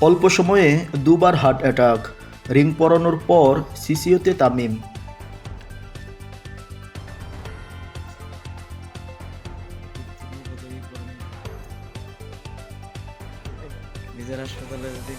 অল্প সময়ে দুবার হার্ট অ্যাটাক রিং পরানোর পর সিসিওতে তামিম। নিজের হাসপাতালে যদি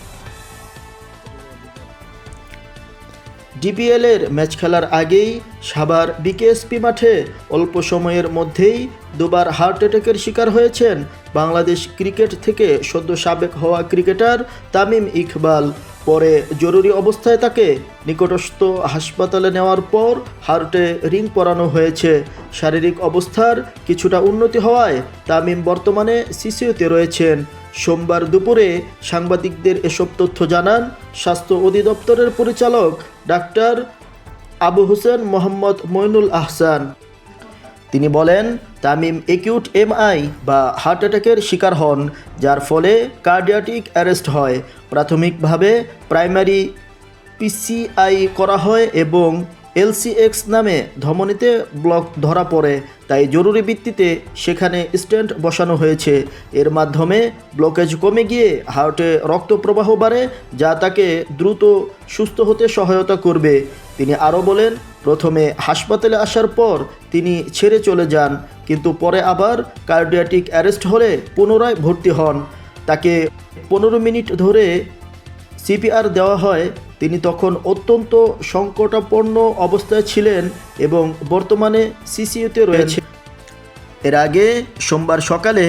ডিপিএলের ম্যাচ খেলার আগেই সাবার বিকেএসপি মাঠে অল্প সময়ের মধ্যেই দুবার হার্ট অ্যাটাকের শিকার হয়েছেন বাংলাদেশ ক্রিকেট থেকে সদ্য সাবেক হওয়া ক্রিকেটার তামিম ইকবাল। পরে জরুরি অবস্থায় তাকে নিকটস্থ হাসপাতালে নেওয়ার পর হার্টে রিং পরানো হয়েছে। শারীরিক অবস্থার কিছুটা উন্নতি হওয়ায় তামিম বর্তমানে সিসিওতে রয়েছেন। সোমবার দুপুরে সাংবাদিকদের এসব তথ্য জানান স্বাস্থ্য অধিদপ্তরের পরিচালক ডাক্তার আবু হোসেন মোহাম্মদ মইনুল আহসান। তিনি বলেন তামিম একিউট এমআই বা হার্ট অ্যাটাকের শিকার হন, যার ফলে কার্ডিয়াটিক অ্যারেস্ট হয়। প্রাথমিকভাবে প্রাইমারি পিসিআই করা হয় এবং এলসিএক্স নামে ধমনীতে ব্লক ধরা পড়ে। তাই জরুরি ভিত্তিতে সেখানে স্ট্যান্ড বসানো হয়েছে। এর মাধ্যমে ব্লকেজ কমে গিয়ে হার্টে রক্ত প্রবাহ বাড়ে, যা তাকে দ্রুত সুস্থ হতে সহায়তা করবে। তিনি আরও বলেন প্রথমে হাসপাতালে আসার পর তিনি ছেড়ে চলে যান, কিন্তু পরে আবার কার্ডিয়াটিক অ্যারেস্ট হলে পুনরায় ভর্তি হন। তাকে পনেরো মিনিট ধরে সিপিআর দেওয়া হয়। তিনি তখন অত্যন্ত সংকটাপন্ন অবস্থায় ছিলেন এবং বর্তমানে সিসিইউতে রয়েছে এর আগে সোমবার সকালে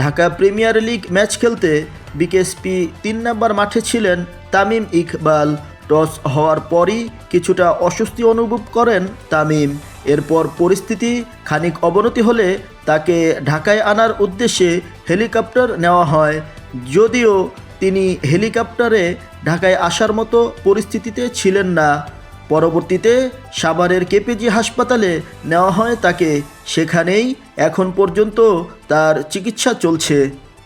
ঢাকা প্রিমিয়ার লিগ ম্যাচ খেলতে বিকেএসপি তিন নম্বর মাঠে ছিলেন তামিম ইকবাল। টস হওয়ার পরই কিছুটা অস্বস্তি অনুভব করেন তামিম। এরপর পরিস্থিতি খানিক অবনতি হলে তাকে ঢাকায় আনার উদ্দেশ্যে হেলিকপ্টার নেওয়া হয়। যদিও তিনি হেলিকপ্টারে ঢাকায় আসার মতো পরিস্থিতিতে ছিলেন না। পরবর্তীতে সাভারের কেপিজি হাসপাতালে নেওয়া হয় তাকে। সেখানেই এখন পর্যন্ত তার চিকিৎসা চলছে।